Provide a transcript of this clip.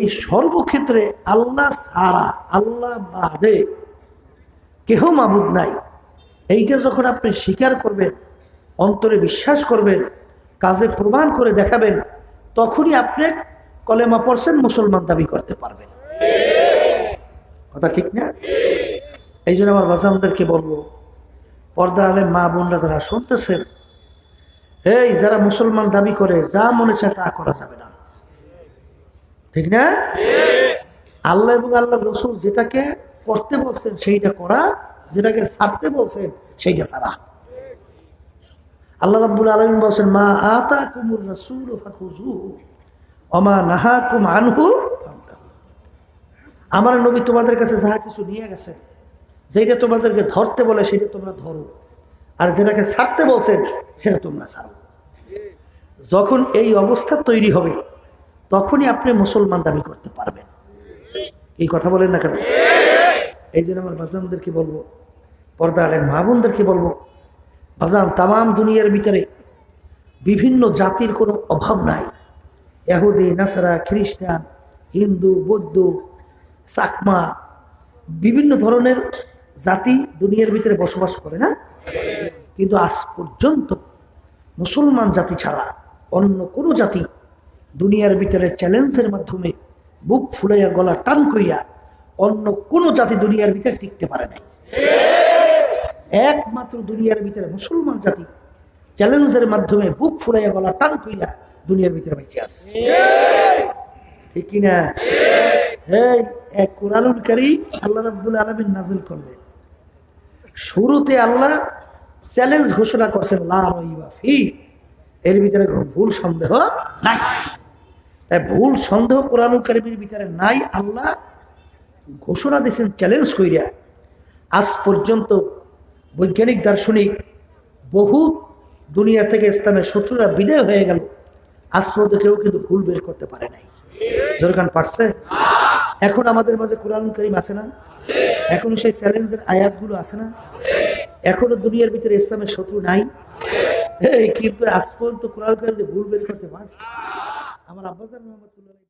এই সর্বক্ষেত্রে আল্লাহ সারা আল্লাহ বাদে কেহ মাবুদ নাই। এইটা যখন আপনি স্বীকার করবেন, অন্তরে বিশ্বাস করবেন, কাজে প্রমাণ করে দেখাবেন, তখনই আপনি কলেমা পড়ছেন, মুসলমান দাবি করতে পারবেন। কথা ঠিক না? এই জন্য আমার বাজানদেরকে বলব, পর্দা আলে মা বোনরা যারা শুনতেছেন, এই যারা মুসলমান দাবি করে, যা মনে চায় তা করা যাবে না। ঠিক না? আল্লাহ এবং আল্লাহ রসুল যেটাকে করতে বলছেন, সেইটা করা, যেটাকে ছাড়তে বলছেন, সেইটা ছাড়া। আল্লাহ রাব্বুল আলমিন বলছেন, মা আতা কুমুর রসুল অমা নাহা কুম আনহু আমার নবী তোমাদের কাছে যাহা কিছু নিয়ে গেছে, যেটা তোমাদেরকে ধরতে বলে, সেটা তোমরা ধরো। আর যেটাকে ছাড়তে বলছেন, সেটা তোমরা ছাড়ো। যখন এই অবস্থা তৈরি হবে তখনই আপনি মুসলমান দাবি করতে পারবেন। এই কথা বলেন না কেন? এই জন্য আমার বাজানদেরকে বলব, পর্দা আলেন মা বোনদেরকে বলব, বাজান তাম দুনিয়ার ভিতরে বিভিন্ন জাতির কোনো অভাব নাই। এহুদি নাসারা, খ্রিস্টান, হিন্দু, বৌদ্ধ, চাকমা, বিভিন্ন ধরনের জাতি দুনিয়ার ভিতরে বসবাস করে না? কিন্তু আজ পর্যন্ত মুসলমান জাতি ছাড়া অন্য কোনো জাতি দুনিয়ার ভিতরে চ্যালেঞ্জের মাধ্যমে বুক ফুলাইয়া, গলা টান কইয়া অন্য কোনো জাতি দুনিয়ার ভিতরে টিকতে পারে নাই। একমাত্র দুনিয়ার ভিতরে মুসলমান জাতি চ্যালেঞ্জের মাধ্যমে বুক ফুলাইয়া, গলা টান কইয়া দুনিয়ার ভিতরে বেঁচে আসছে ঠিক কিনা? এই এক কোরআনুল কারি আল্লাহ রাব্বুল আলামিন নাজিল করলেন। শুরুতে আল্লাহ চ্যালেঞ্জ ঘোষণা করছেন, লা রাইবা ফি। এর ভিতরে ভুল সন্দেহ নাই। তাই ভুল সন্দেহ কোরআনুল কারিমের ভিতরে নাই। আল্লাহ ঘোষণা দিয়েছেন চ্যালেঞ্জ কইরা আজ পর্যন্ত বৈজ্ঞানিক, দার্শনিক বহু দুনিয়া থেকে ইসলামের শত্রুরা বিদায় হয়ে গেল। আজ পর্যন্ত কেউ কিন্তু ভুল বের করতে পারে নাই। জোরখান পারছে? এখন আমাদের মাঝে কোরআন করিম আছে না? এখনও সেই চ্যালেঞ্জের আয়াতগুলো আছে না? এখনও দুনিয়ার ভিতরে ইসলামের শত্রু নাই? কিন্তু আজ পর্যন্ত কোরআন করিম যে ভুল বের করতে পারছে আমার আব্বাজান রহমতুল্লাহ